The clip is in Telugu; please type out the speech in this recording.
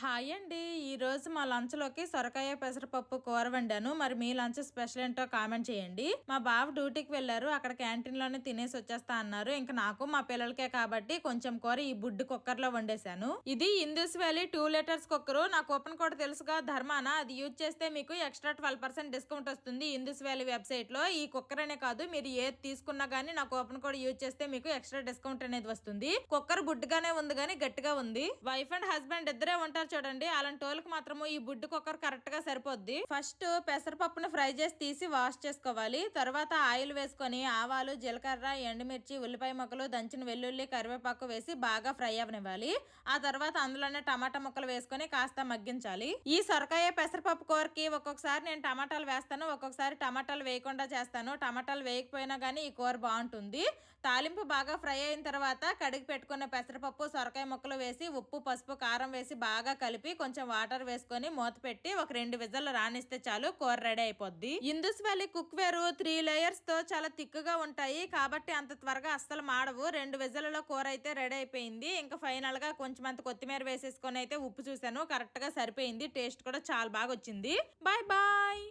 హాయ్ అండి. ఈరోజు మా లంచ్లోకి సొరకాయ పెసరపప్పు కూర వండాను. మరి మీ లంచ్ స్పెషల్ ఏంటో కామెంట్ చేయండి. మా బావ డ్యూటీకి వెళ్ళారు. అక్కడ క్యాంటీన్లోనే తినేసి వచ్చేస్తా అన్నారు. ఇంకా నాకు మా పిల్లలకే కాబట్టి కొంచెం కూర ఈ బుడ్డు కుక్కర్లో వండేశాను. ఇది Indus Valley two litres cooker నా కూపన్ కోడ్ తెలుసుగా ధర్మాన? అది యూజ్ చేస్తే మీకు ఎక్స్ట్రా ట్వెల్వ్ పర్సెంట్ డిస్కౌంట్ వస్తుంది ఇందూస్ వ్యాలీ వెబ్సైట్లో. ఈ కుక్కర్ అనే కాదు మీరు ఏది తీసుకున్నా గానీ నా కూపన్ కోడ్ యూజ్ చేస్తే మీకు ఎక్స్ట్రా డిస్కౌంట్ అనేది వస్తుంది. కుక్కర్ బుడ్డుగానే ఉంది కానీ గట్టిగా ఉంది. వైఫ్ అండ్ హస్బెండ్ ఇద్దరే ఉంటారు చూడండి అలాంటి వాళ్ళకి మాత్రము ఈ బుడ్డు కుక్కర్ కరెక్ట్గా సరిపోద్ది. ఫస్ట్ పెసరపప్పును ఫ్రై చేసి తీసి వాష్ చేసుకోవాలి. తర్వాత ఆయిల్ వేసుకొని ఆవాలు జీలకర్ర ఎండుమిర్చి ఉల్లిపాయ ముక్కలు దంచిన వెల్లుల్లి కరివేపాకు వేసి బాగా ఫ్రై అవనివ్వాలి. ఆ తర్వాత అందులోనే టమాటా ముక్కలు వేసుకొని కాస్త మగ్గించాలి. ఈ సొరకాయ పెసరపప్పు కూరకి ఒక్కొక్కసారి నేను టమాటాలు వేస్తాను ఒక్కొక్కసారి టమాటాలు వేయకుండా చేస్తాను. టమాటాలు వేయకపోయినా కానీ ఈ కూర బాగుంటుంది. తాలింపు బాగా ఫ్రై అయిన తర్వాత కడిగి పెట్టుకున్న పెసరపప్పు సొరకాయ ముక్కలు వేసి ఉప్పు పసుపు కారం వేసి బాగా కలిపి కొంచెం వాటర్ వేసుకొని మూత పెట్టి ఒక రెండు విజలు రానిస్తే చాలు కూర రెడీ అయిపోద్ది. Indus Valley cookware three లేయర్స్తో చాలా తిక్కుగా ఉంటాయి. కాబట్టి అంత త్వరగా అస్సలు మాడవు. రెండు విజలలో కూర అయితే రెడీ అయిపోయింది. ఇంకా ఫైనల్గా కొంచెం అంత కొత్తిమీర వేసేసుకొని అయితే ఉప్పు చూసాను కరెక్ట్గా సరిపోయింది. టేస్ట్ కూడా చాలా బాగా వచ్చింది. Bye bye!